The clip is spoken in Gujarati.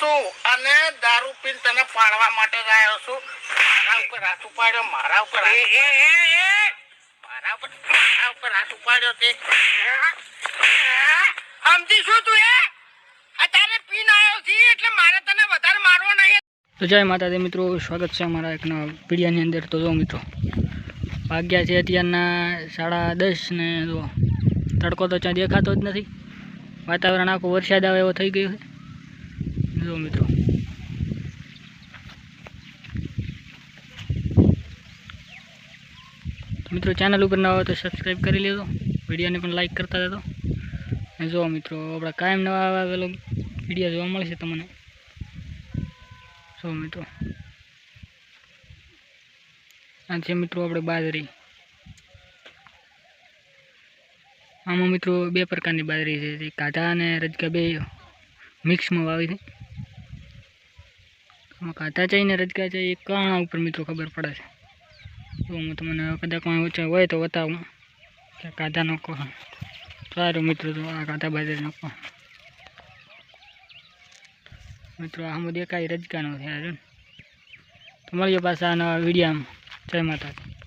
છું અને દારૂ પીને તને પાડવા માટે જ આવ્યો છું. મારા ઉપર હાથ ઉપાડ્યો મારા ઉપર મારા ઉપર મારા ઉપર હાથ ઉપાડ્યો તે. સમજી શું તું એ? અત્યારે પીને આવ્યો છે એટલે મારે તને વધારે મારવો નહીં. તો જય માતાજી મિત્રો સ્વાગત છે અમારા એક પીડિયાની અંદર. તો જો મિત્રો વાગ્યા છે અત્યારના સાડા દસ ને જો તડકો તો ત્યાં દેખાતો જ નથી. વાતાવરણ આખું વરસાદ આવે એવો થઈ ગયો છે. જો મિત્રો મિત્રો ચેનલ ઉપર ના હોય તો સબસ્ક્રાઈબ કરી લેજો. વિડીયોને પણ લાઈક કરતા રહેજો. અને જુઓ મિત્રો, આપણા કાયમ નવા આવેલો વીડિયો જોવા મળશે તમને. જુઓ મિત્રો. આ છે મિત્રો આપણે બાજરી. આમાં મિત્રો બે પ્રકારની બાજરી છે. જે કાઢા અને રજકા બે મિક્સમાં વાવી છે. આમાં કાઢા છે ને રજકા છે એ કાણા ઉપર મિત્રો ખબર પડે છે. તો હું તમને કદાચ કોઈ ઓછા હોય તો બતાવું. કે ન કહો સારું મિત્રો તો આ કાઢા બાજરી કહો મિત્રો આમ દેખાય રજકાનો છે. તો મળીએ પાછા નવા વિડીયામાં. જય માતા